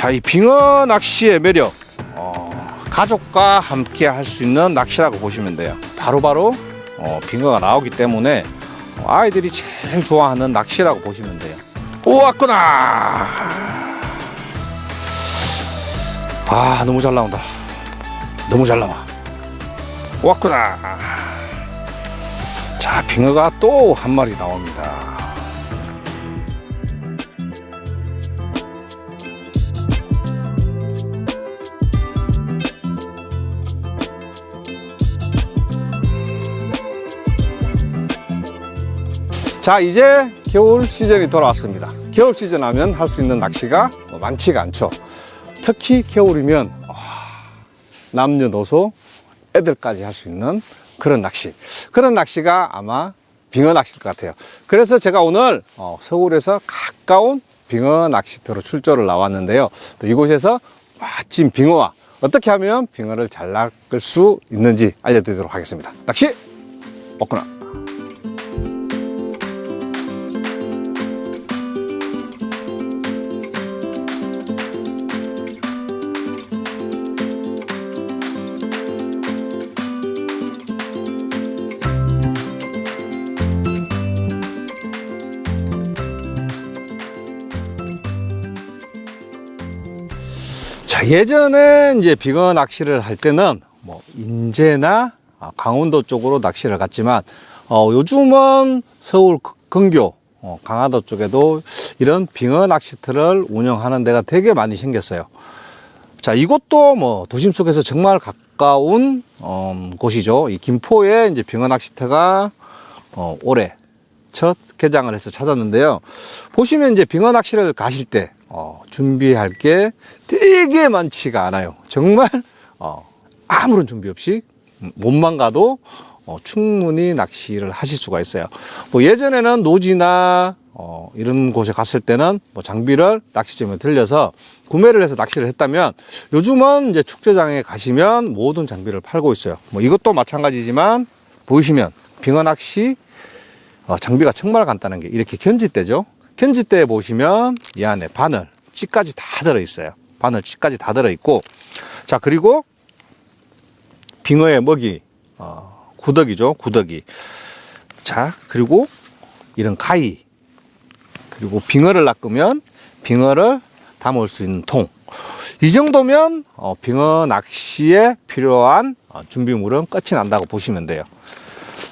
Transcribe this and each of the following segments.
자, 이 빙어 낚시의 매력. 어, 가족과 함께 할 수 있는 낚시라고 보시면 돼요. 바로바로 어, 빙어가 나오기 때문에 어, 아이들이 제일 좋아하는 낚시라고 보시면 돼요. 오, 왔구나! 아, 너무 잘 나온다. 너무 잘 나와. 왔구나! 자, 빙어가 또 한 마리 나옵니다. 자 이제 겨울 시즌이 돌아왔습니다. 겨울 시즌 하면 할 수 있는 낚시가 뭐 많지가 않죠. 특히 겨울이면 와, 남녀노소 애들까지 할 수 있는 그런 낚시. 그런 낚시가 아마 빙어 낚시일 것 같아요. 그래서 제가 오늘 어, 서울에서 가까운 빙어 낚시터로 출조를 나왔는데요. 또 이곳에서 멋진 빙어와 어떻게 하면 빙어를 잘 낚을 수 있는지 알려드리도록 하겠습니다. 낚시! 없구나 자, 예전에 이제 빙어 낚시를 할 때는 뭐 인제나 아, 강원도 쪽으로 낚시를 갔지만 어, 요즘은 서울 그- 근교 어, 강화도 쪽에도 이런 빙어 낚시터를 운영하는 데가 되게 많이 생겼어요. 자, 이곳도 뭐 도심 속에서 정말 가까운 음, 곳이죠. 이 김포에 이제 빙어 낚시터가 어, 올해 첫 개장을 해서 찾았는데요. 보시면 이제 빙어 낚시를 가실 때 어, 준비할 게 되게 많지가 않아요. 정말 어, 아무런 준비 없이 음, 몸만 가도 어, 충분히 낚시를 하실 수가 있어요. 뭐 예전에는 노지나 어, 이런 곳에 갔을 때는 뭐 장비를 낚시점에 들려서 구매를 해서 낚시를 했다면 요즘은 이제 축제장에 가시면 모든 장비를 팔고 있어요. 뭐 이것도 마찬가지지만 보이시면 빙어 낚시 어, 장비가 정말 간단한 게 이렇게 견지대죠. 견지대에 보시면 이 안에 바늘, 찌까지 다 들어있어요. 바늘, 찌까지 다 들어있고 자 그리고 빙어의 먹이, 어, 구더기죠. 구더기. 자 그리고 이런 가위 그리고 빙어를 낚으면 빙어를 담을 수 있는 통. 이 정도면 어, 빙어 낚시에 필요한 어, 준비물은 끝이 난다고 보시면 돼요.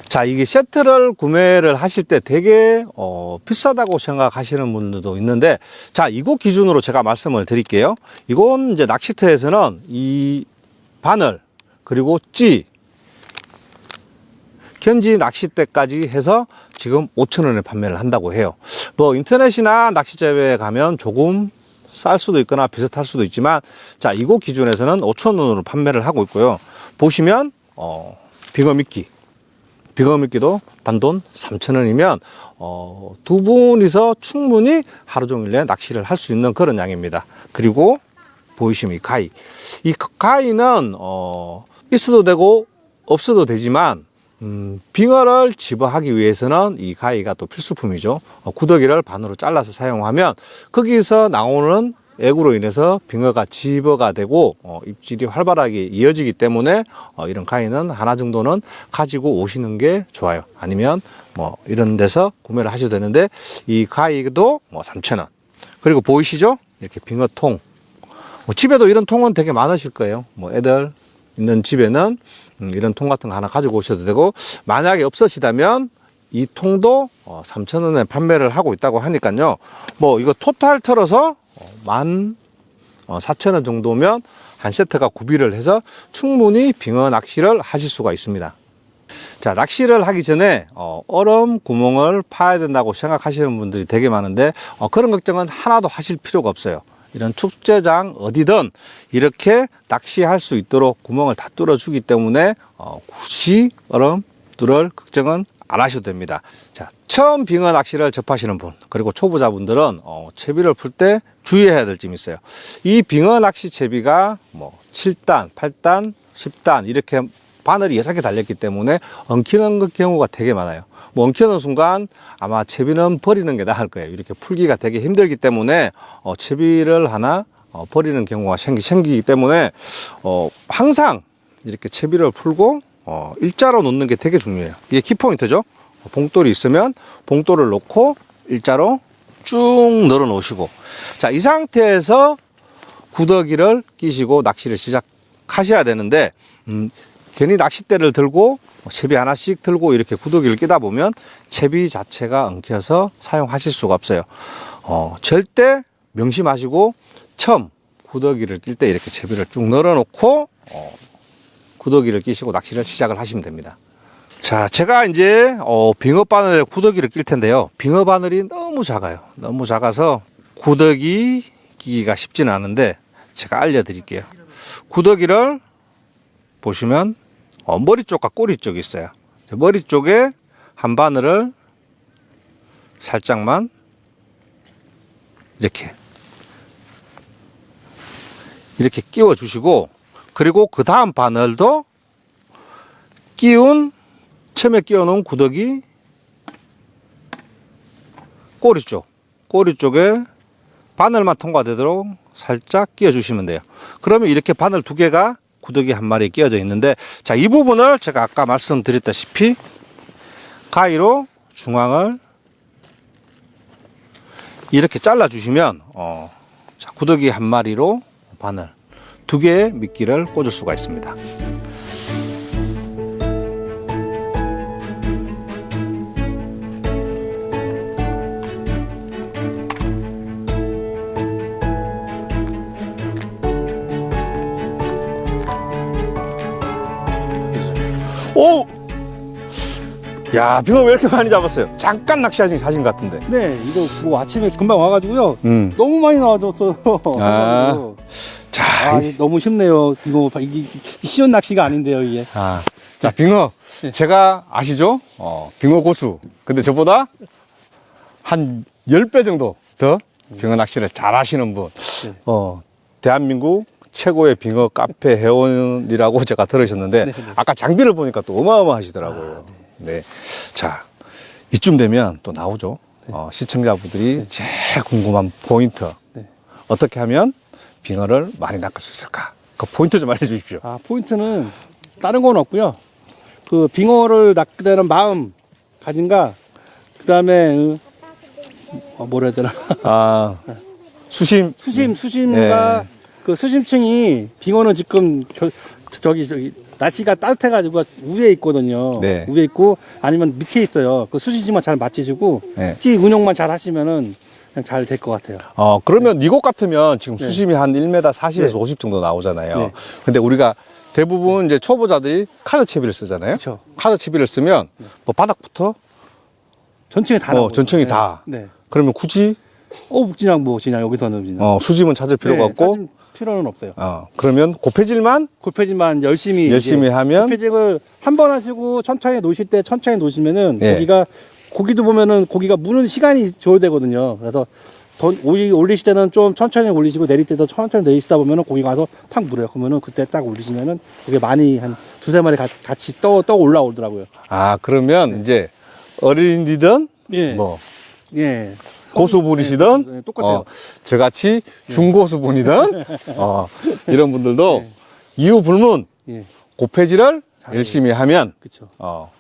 자, 이게 세트를 구매를 하실 때 되게 어, 비싸다고 생각하시는 분들도 있는데, 자, 이곳 기준으로 제가 말씀을 드릴게요. 이건 이제 낚시터에서는 이 바늘, 그리고 찌, 견지 낚싯대까지 해서 지금 5,000원에 판매를 한다고 해요. 뭐 인터넷이나 낚시점에 가면 조금 쌀 수도 있거나 비슷할 수도 있지만 자 이곳 기준에서는 5,000원으로 판매를 하고 있고요. 보시면 어 빙어 미끼 미끼도 단돈 3,000원이면 어, 두 분이서 충분히 하루 종일 내 낚시를 할 수 있는 그런 양입니다. 그리고 보이시면 이 가위. 이 가위는 어, 있어도 되고 없어도 되지만 음, 빙어를 집어하기 위해서는 이 가위가 또 필수품이죠. 어, 구더기를 반으로 잘라서 사용하면 거기서 나오는 액으로 인해서 빙어가 집어가 되고 어, 입질이 활발하게 이어지기 때문에 어, 이런 가위는 하나 정도는 가지고 오시는 게 좋아요. 아니면 뭐 이런 데서 구매를 하셔도 되는데 이 가위도 뭐 3,000원. 그리고 보이시죠? 이렇게 빙어통. 뭐 집에도 이런 통은 되게 많으실 거예요. 뭐 애들 있는 집에는 음, 이런 통 같은 거 하나 가지고 오셔도 되고 만약에 없으시다면 이 통도 어, 3,000원에 판매를 하고 있다고 하니까요. 뭐 이거 토탈 털어서 어, 만 어, 4,000원 정도면 한 세트가 구비를 해서 충분히 빙어 낚시를 하실 수가 있습니다. 자, 낚시를 하기 전에 어, 얼음 구멍을 파야 된다고 생각하시는 분들이 되게 많은데 어, 그런 걱정은 하나도 하실 필요가 없어요. 이런 축제장 어디든 이렇게 낚시할 수 있도록 구멍을 다 뚫어주기 때문에 어, 굳이 얼음 뚫을 걱정은 안 하셔도 됩니다. 자, 처음 빙어 낚시를 접하시는 분, 그리고 초보자분들은 어, 채비를 풀 때 주의해야 될 점이 있어요. 이 빙어 낚시 채비가 뭐 7단, 8단, 10단 이렇게 바늘이 여러 개 달렸기 때문에 엉키는 그 경우가 되게 많아요. 뭐 엉키는 순간 아마 채비는 버리는 게 나을 거예요. 이렇게 풀기가 되게 힘들기 때문에 어, 채비를 하나 어, 버리는 경우가 생기, 생기기 때문에 어, 항상 이렇게 채비를 풀고 어, 일자로 놓는 게 되게 중요해요. 이게 키포인트죠. 봉돌이 있으면 봉돌을 놓고 일자로 쭉 늘어 놓으시고 자 이 상태에서 구더기를 끼시고 낚시를 시작하셔야 되는데 음, 괜히 낚싯대를 들고 채비 하나씩 들고 이렇게 구더기를 끼다 보면 채비 자체가 엉켜서 사용하실 수가 없어요. 어, 절대 명심하시고 처음 구더기를 낄 때 이렇게 채비를 쭉 늘어 놓고 어, 구더기를 끼시고 낚시를 시작을 하시면 됩니다. 자, 제가 이제 어, 빙어 바늘에 구더기를 낄 텐데요. 빙어 바늘이 너무 작아요. 너무 작아서 구더기 끼기가 쉽지는 않은데 제가 알려드릴게요. 구더기를 보시면 어, 머리 쪽과 꼬리 쪽이 있어요. 머리 쪽에 한 바늘을 살짝만 이렇게 이렇게 끼워 주시고 그리고 그 다음 바늘도 끼운 처음에 끼워 놓은 구더기 꼬리 쪽 꼬리 쪽에 바늘만 통과되도록 살짝 끼워 주시면 돼요. 그러면 이렇게 바늘 두 개가 구더기 한 마리에 끼워져 있는데 자 이 부분을 제가 아까 말씀드렸다시피 가위로 중앙을 이렇게 잘라 주시면 어, 자, 구더기 한 마리로 바늘 두 개의 미끼를 꽂을 수가 있습니다. 오! 야, 빙어 왜 이렇게 많이 잡았어요? 잠깐 낚시하신 사진 같은데. 네, 이거 뭐 아침에 금방 와가지고요. 음. 너무 많이 나와줬어요. 아. 자, 아, 이- 너무 쉽네요. 이거 봐, 이게 쉬운 낚시가 아닌데요, 이게. 아, 자, 빙어. 제가 아시죠? 어, 빙어 고수. 근데 저보다 한 10배 정도 더 빙어 낚시를 잘 하시는 분. 네. 어, 대한민국 최고의 빙어 카페 회원이라고 제가 들으셨는데, 네, 네. 아까 장비를 보니까 또 어마어마하시더라고요. 네. 자, 이쯤 되면 또 나오죠. 어, 시청자분들이 제일 궁금한 포인트. 네. 어떻게 하면 빙어를 많이 낚을 수 있을까? 그 포인트 좀 알려주십시오. 아, 포인트는 다른 건 없고요. 그 빙어를 낚게 되는 마음, 가진가, 그 다음에, 어, 뭐라 해야 되나. 아, 수심. 수심, 수심과 네. 그 수심층이 빙어는 지금 저, 저기, 저기, 날씨가 따뜻해가지고 위에 있거든요. 네. 위에 있고 아니면 밑에 있어요. 그 수심만 잘 맞추시고, 네. 찌 운영만 잘 하시면은 잘 될 것 같아요. 어, 그러면 이곳 같으면 지금 네. 수심이 한 1m 40에서 네. 50 정도 나오잖아요. 네. 근데 우리가 대부분 이제 초보자들이 카드 채비를 쓰잖아요. 그쵸. 카드 채비를 쓰면 뭐 바닥부터 전층에 다 어, 나오고. 전층이 네. 다. 네. 그러면 굳이 어, 그냥 뭐 그냥 여기서는 그냥. 어, 수짐은 찾을 필요가 네, 없고 따질 필요는 없어요. 어, 그러면 고폐질만 골패질만 열심히 열심히 이제 하면 골패질을 한 번 하시고 천천히 놓으실 때 천천히 놓으시면은 예. 고기가 고기도 보면은 고기가 무는 시간이 줘야 되거든요. 그래서 더 올리, 올리실 때는 좀 천천히 올리시고 내릴 때도 천천히 내리시다 보면은 고기가 와서 탁 물어요. 그러면은 그때 딱 올리시면은 그게 많이 한 두세 마리 가- 같이 떠, 떠 올라오더라고요. 아, 그러면 이제 어린이든 예. 뭐 예. 고수분이시든 네, 똑같아요. 어, 저같이 중고수분이든 어, 이런 분들도 네. 이유 불문 예. 고폐질을. 열심히 하면 그쵸. 어,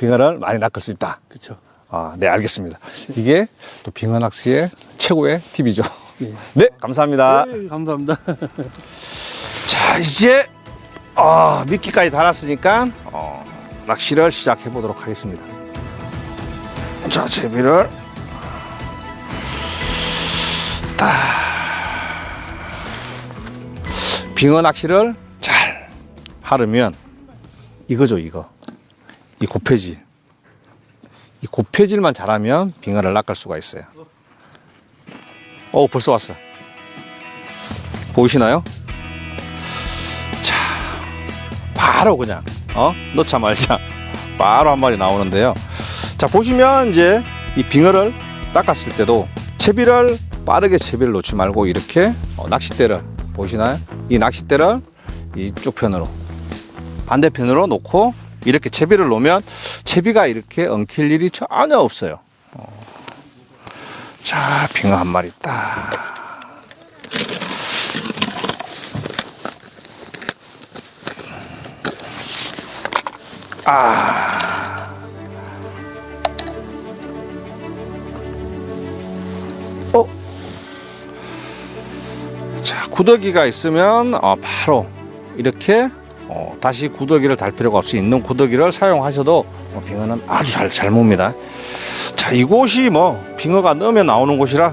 빙어를 많이 낚을 수 있다. 그쵸. 아, 네, 알겠습니다. 이게 또 빙어 낚시의 최고의 팁이죠. 예. 네, 감사합니다. 네, 감사합니다. 자, 이제 어, 미끼까지 달았으니까 어, 낚시를 시작해 보도록 하겠습니다. 자, 제비를 딱 빙어 낚시를 잘 하려면 이거죠, 이거. 이 고폐질. 이 고폐질만 잘하면 빙어를 낚을 수가 있어요. 어, 벌써 왔어. 보이시나요? 자, 바로 그냥 어 넣자 말자 바로 한 마리 나오는데요. 자 보시면 이제 이 빙어를 닦았을 때도 채비를 빠르게 채비를 놓지 말고 이렇게 어, 낚싯대를 보시나요? 이 낚싯대를 이쪽 편으로 반대편으로 놓고 이렇게 채비를 놓으면 채비가 이렇게 엉킬 일이 전혀 없어요. 어. 자, 빙어 한 마리 딱. 아. 어? 자, 구더기가 있으면 어, 바로 이렇게 어, 다시 구더기를 달 필요가 없이 있는 구더기를 사용하셔도 어, 빙어는 아주 잘, 잘 뭅니다. 자, 이곳이 뭐 빙어가 넣으면 나오는 곳이라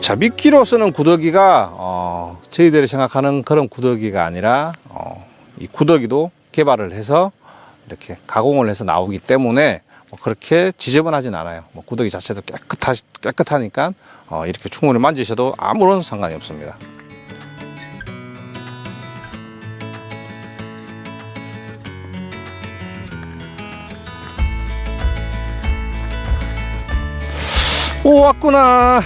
자, 미끼로 쓰는 구더기가 어, 저희들이 생각하는 그런 구더기가 아니라 어, 이 구더기도 개발을 해서 이렇게 가공을 해서 나오기 때문에 뭐 그렇게 지저분하진 않아요. 뭐 구더기 자체도 깨끗하, 깨끗하니까 어, 이렇게 충분히 만지셔도 아무런 상관이 없습니다. 오 왔구나.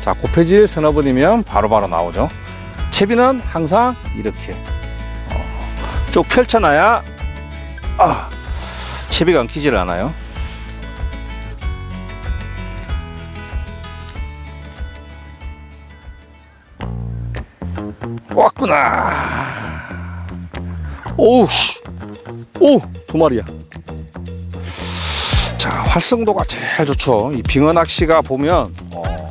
자, 고패질 서너 번이면 바로바로 나오죠. 채비는 항상 이렇게 어, 쭉 펼쳐놔야 아, 채비가 엉키질 않아요. 왔구나. 오우, 씨. 오, 두 마리야. 자, 활성도가 제일 좋죠. 이 빙어 낚시가 보면 어,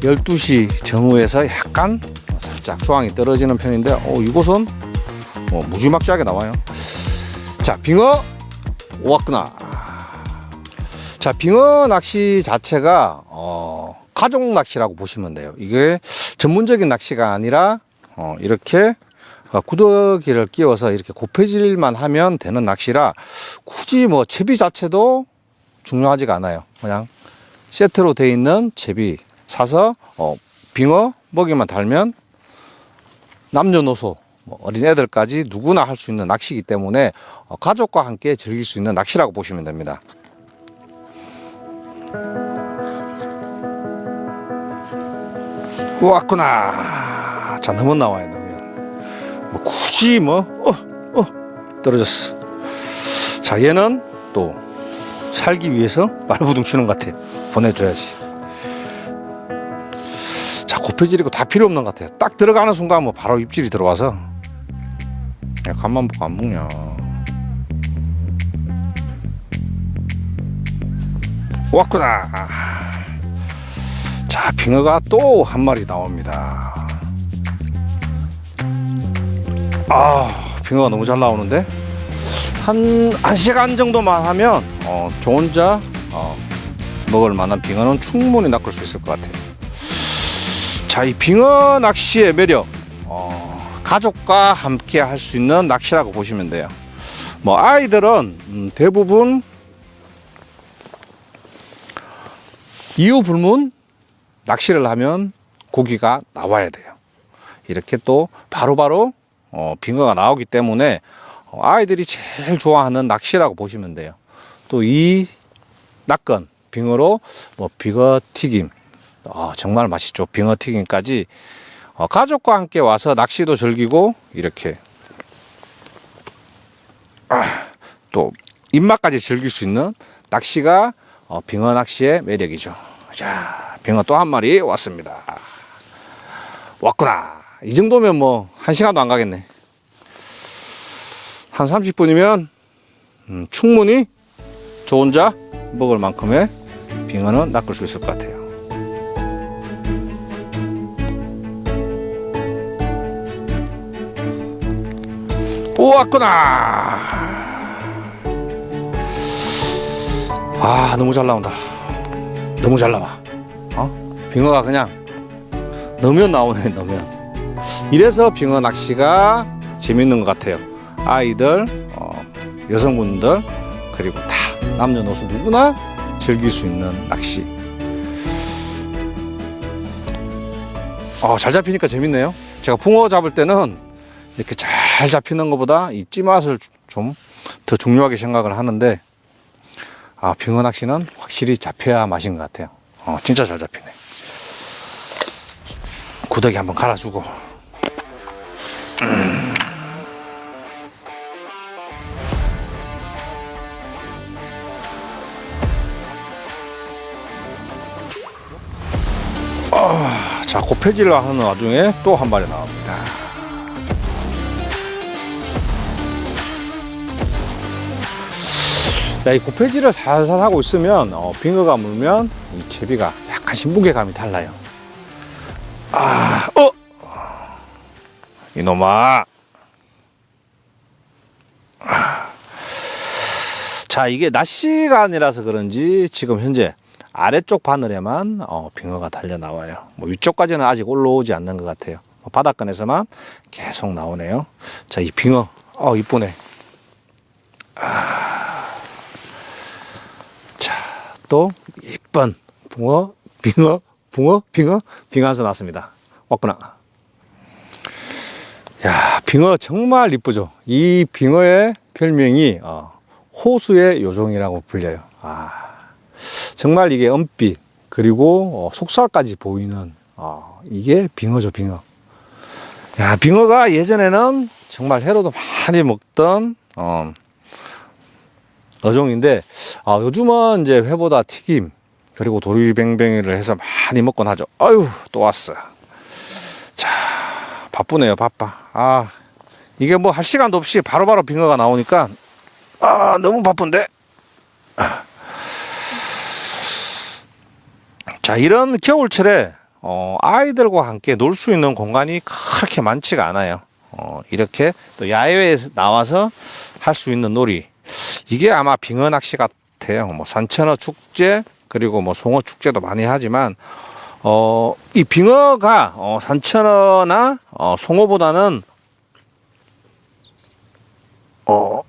12시 전후에서 약간 살짝 조항이 떨어지는 편인데 어, 이곳은 어, 무지막지하게 나와요. 자, 빙어 왔구나. 자, 빙어 낚시 자체가 어, 가족 낚시라고 보시면 돼요. 이게 전문적인 낚시가 아니라 어, 이렇게 어, 구더기를 끼워서 이렇게 곱해질만 하면 되는 낚시라 굳이 뭐 채비 자체도 중요하지가 않아요. 그냥 세트로 돼 있는 채비 사서 어, 빙어 먹이만 달면 남녀노소 뭐 어린애들까지 누구나 할 수 있는 낚시이기 때문에 어, 가족과 함께 즐길 수 있는 낚시라고 보시면 됩니다. 왔구나. 자, 너무 나와요, 너무. 뭐 굳이 뭐, 어, 어, 떨어졌어. 자, 얘는 또 살기 위해서 말부둥 치는 것 같아요. 보내줘야지. 자, 고표질이고 다 필요 없는 것 같아요. 딱 들어가는 순간 뭐 바로 입질이 들어와서. 야, 간만 보고 안 먹냐. 왔구나. 자, 빙어가 또 한 마리 나옵니다. 아, 빙어가 너무 잘 나오는데? 한, 한 시간 정도만 하면, 어, 저 혼자, 어, 먹을 만한 빙어는 충분히 낚을 수 있을 것 같아요. 자, 이 빙어 낚시의 매력, 어, 가족과 함께 할 수 있는 낚시라고 보시면 돼요. 뭐, 아이들은 음, 대부분 이유 불문 낚시를 하면 고기가 나와야 돼요. 이렇게 또 바로바로 어, 빙어가 나오기 때문에 어, 아이들이 제일 좋아하는 낚시라고 보시면 돼요. 또 이 낚건 빙어로 뭐 빙어 튀김 어, 정말 맛있죠. 빙어 튀김까지 어, 가족과 함께 와서 낚시도 즐기고 이렇게 아, 또 입맛까지 즐길 수 있는 낚시가 어, 빙어 낚시의 매력이죠. 자, 빙어 또 한 마리 왔습니다. 왔구나. 이 정도면 뭐, 한 시간도 안 가겠네. 한 30분이면, 음, 충분히 저 혼자 먹을 만큼의 빙어는 낚을 수 있을 것 같아요. 왔구나. 아, 너무 잘 나온다. 너무 잘 나와. 어? 빙어가 그냥 넣으면 나오네, 넣으면. 이래서 빙어 낚시가 재밌는 것 같아요. 아이들, 어, 여성분들, 그리고 다 남녀노소 누구나 즐길 수 있는 낚시. 어, 잘 잡히니까 재밌네요. 제가 붕어 잡을 때는 이렇게 잘 잡히는 것보다 이 찌맛을 좀 더 중요하게 생각을 하는데 아, 빙어 낚시는 확실히 잡혀야 맛인 것 같아요. 어, 진짜 잘 잡히네. 구더기 한번 갈아주고. 음. 아, 자, 고패질을 하는 와중에 또 한 마리 나옵니다. 이 구패질을 살살 하고 있으면 어, 빙어가 물면 이 제비가 약간씩 무게감이 달라요. 아, 어, 이놈아. 아. 자, 이게 낮 시간이라서 그런지 지금 현재 아래쪽 바늘에만 어, 빙어가 달려 나와요. 뭐 위쪽까지는 아직 올라오지 않는 것 같아요. 뭐 바닥근에서만 계속 나오네요. 자, 이 빙어, 어 이쁘네. 또 이쁜 붕어, 빙어, 붕어, 빙어, 한서 나왔습니다. 왔구나. 야, 빙어 정말 이쁘죠. 이 빙어의 별명이 어, 호수의 요정이라고 불려요. 아, 정말 이게 은빛 그리고 어, 속살까지 보이는 어, 이게 빙어죠, 빙어. 야, 빙어가 예전에는 정말 회로도 많이 먹던 어, 어종인데 아, 요즘은 이제 회보다 튀김 그리고 도리뱅뱅이를 해서 많이 먹곤 하죠. 아유 또 왔어. 자 바쁘네요 바빠. 아 이게 뭐 할 시간도 없이 바로 바로 빙어가 나오니까 아 너무 바쁜데. 자 이런 겨울철에 어, 아이들과 함께 놀 수 있는 공간이 그렇게 많지가 않아요. 어, 이렇게 또 야외에 나와서 할 수 있는 놀이 이게 아마 빙어 낚시 같아요. 뭐 산천어 축제 그리고 뭐 송어 축제도 많이 하지만 어, 이 빙어가 어, 산천어나 어, 송어보다는 어,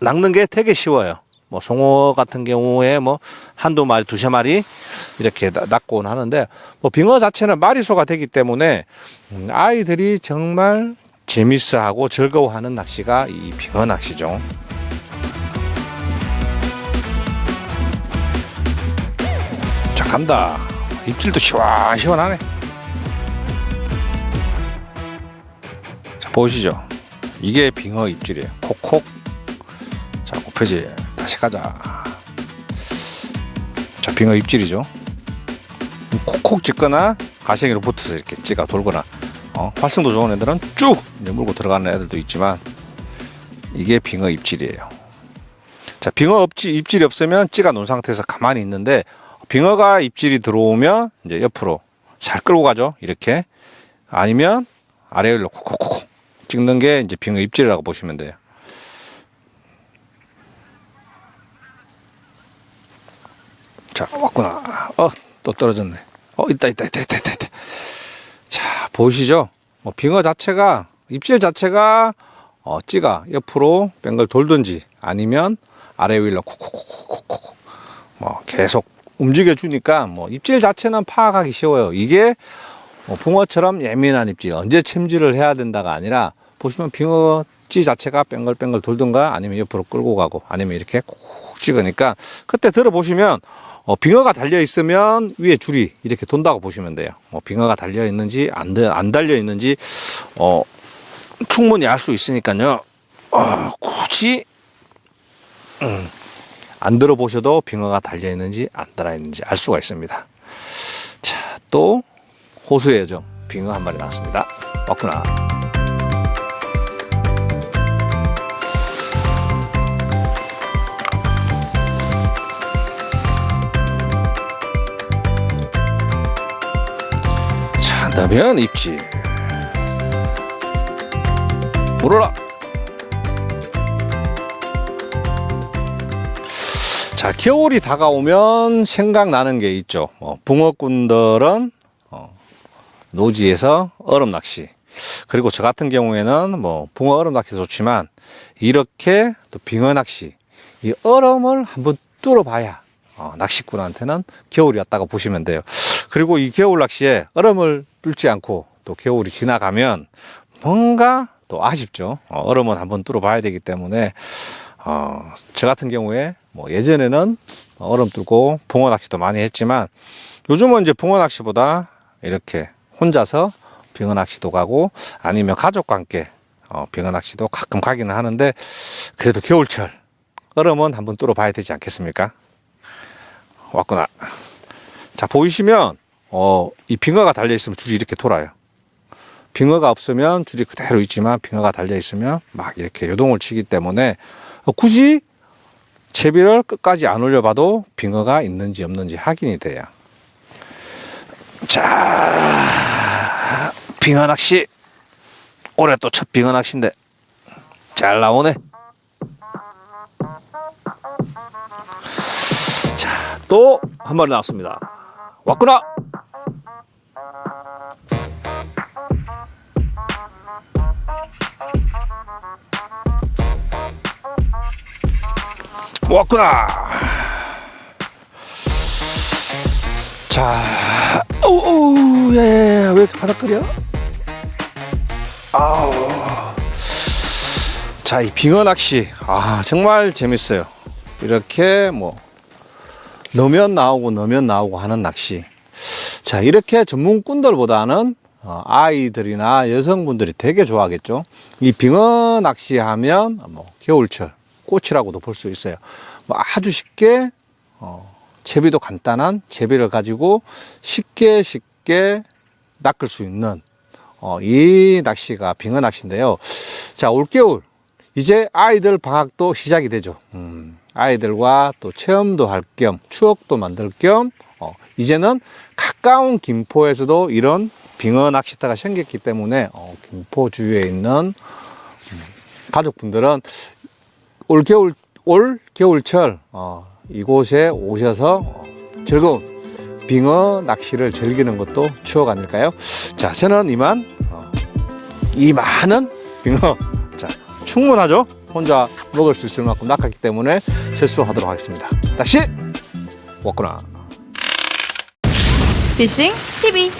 낚는 게 되게 쉬워요. 뭐 송어 같은 경우에 뭐 한두 마리, 두세 마리 이렇게 나- 낚곤 하는데 뭐 빙어 자체는 마리수가 되기 때문에 음, 아이들이 정말 재밌어하고 즐거워하는 낚시가 이 빙어 낚시죠. 간다. 입질도 시원시원하네. 자 보시죠. 이게 빙어 입질이에요. 콕콕. 자 곱해질 다시 가자. 자 빙어 입질이죠. 콕콕 찍거나 가시기로 붙어서 이렇게 찍어 돌거나 어, 활성도 좋은 애들은 쭉 이제 물고 들어가는 애들도 있지만 이게 빙어 입질이에요. 자 빙어 없지 입질이 없으면 찌가 놓은 상태에서 가만히 있는데 빙어가 입질이 들어오면 이제 옆으로 잘 끌고 가죠. 이렇게. 아니면 아래로 콕콕콕 찍는 게 이제 빙어 입질이라고 보시면 돼요. 자, 왔구나. 어, 또 떨어졌네. 어, 있다, 있다, 있다, 있다, 있다. 있다. 자, 보이시죠? 뭐, 빙어 자체가, 입질 자체가, 어, 찌가 옆으로 뱅글 돌든지 아니면 아래 위로 콕콕콕콕콕 뭐, 계속 움직여 주니까 뭐 입질 자체는 파악하기 쉬워요. 이게 뭐 붕어처럼 예민한 입질, 언제 챔질을 해야 된다가 아니라 보시면 빙어 찌 자체가 뺑글뺑글 돌든가 아니면 옆으로 끌고 가고 아니면 이렇게 콕 찍으니까 그때 들어보시면 어, 빙어가 달려 있으면 위에 줄이 이렇게 돈다고 보시면 돼요. 뭐 빙어가 달려 있는지 안, 달- 안 달려 있는지 어, 충분히 알 수 있으니까요. 어, 굳이 음, 안 들어보셔도 빙어가 달려 있는지 안 달아 있는지 알 수가 있습니다. 자, 또 호수의 여정 빙어 한 마리 나왔습니다. 왔구나. 자, 넣으면 입질. 물어라. 자, 겨울이 다가오면 생각나는 게 있죠. 어, 붕어꾼들은 어, 노지에서 얼음 낚시. 그리고 저 같은 경우에는 뭐 붕어 얼음 낚시 좋지만 이렇게 또 빙어 낚시. 이 얼음을 한번 뚫어봐야 어, 낚시꾼한테는 겨울이 왔다고 보시면 돼요. 그리고 이 겨울 낚시에 얼음을 뚫지 않고 또 겨울이 지나가면 뭔가 또 아쉽죠. 어, 얼음은 한번 뚫어봐야 되기 때문에 어, 저 같은 경우에 뭐 예전에는 얼음 뚫고 붕어 낚시도 많이 했지만 요즘은 이제 붕어 낚시보다 이렇게 혼자서 빙어 낚시도 가고 아니면 가족과 함께 어, 빙어 낚시도 가끔 가기는 하는데 그래도 겨울철 얼음은 한번 뚫어봐야 되지 않겠습니까? 왔구나. 자 보이시면 어, 이 빙어가 달려 있으면 줄이 이렇게 돌아요. 빙어가 없으면 줄이 그대로 있지만 빙어가 달려 있으면 막 이렇게 요동을 치기 때문에 어, 굳이 채비를 끝까지 안 올려봐도 빙어가 있는지 없는지 확인이 돼요. 자, 빙어 낚시. 올해 또 첫 빙어 낚시인데 잘 나오네. 자, 또 한 마리 나왔습니다. 왔구나. 왔구나. 자, 오우, 예, 왜 이렇게 바닥 끓여? 아우. 자, 이 빙어 낚시. 아, 정말 재밌어요. 이렇게 뭐, 넣으면 나오고, 넣으면 나오고 하는 낚시. 자, 이렇게 전문꾼들보다는 어, 아이들이나 여성분들이 되게 좋아하겠죠. 이 빙어 낚시 하면 뭐, 겨울철, 꽃이라고도 볼 수 있어요. 뭐 아주 쉽게, 어, 채비도 간단한 채비를 가지고 쉽게 쉽게 낚을 수 있는 어, 이 낚시가 빙어 낚시인데요. 자, 올겨울 이제 아이들 방학도 시작이 되죠. 음, 아이들과 또 체험도 할 겸 추억도 만들 겸 어, 이제는 가까운 김포에서도 이런 빙어 낚시터가 생겼기 때문에 어, 김포 주위에 있는 음, 가족분들은 올 겨울 올 겨울철 어, 이곳에 오셔서 어, 즐거운 빙어 낚시를 즐기는 것도 추억 아닐까요? 자, 저는 이만 어, 이 많은 빙어 자 충분하죠. 혼자 먹을 수 있을 만큼 낚았기 때문에 세수하도록 하겠습니다. 낚시 왔구나. 피싱 TV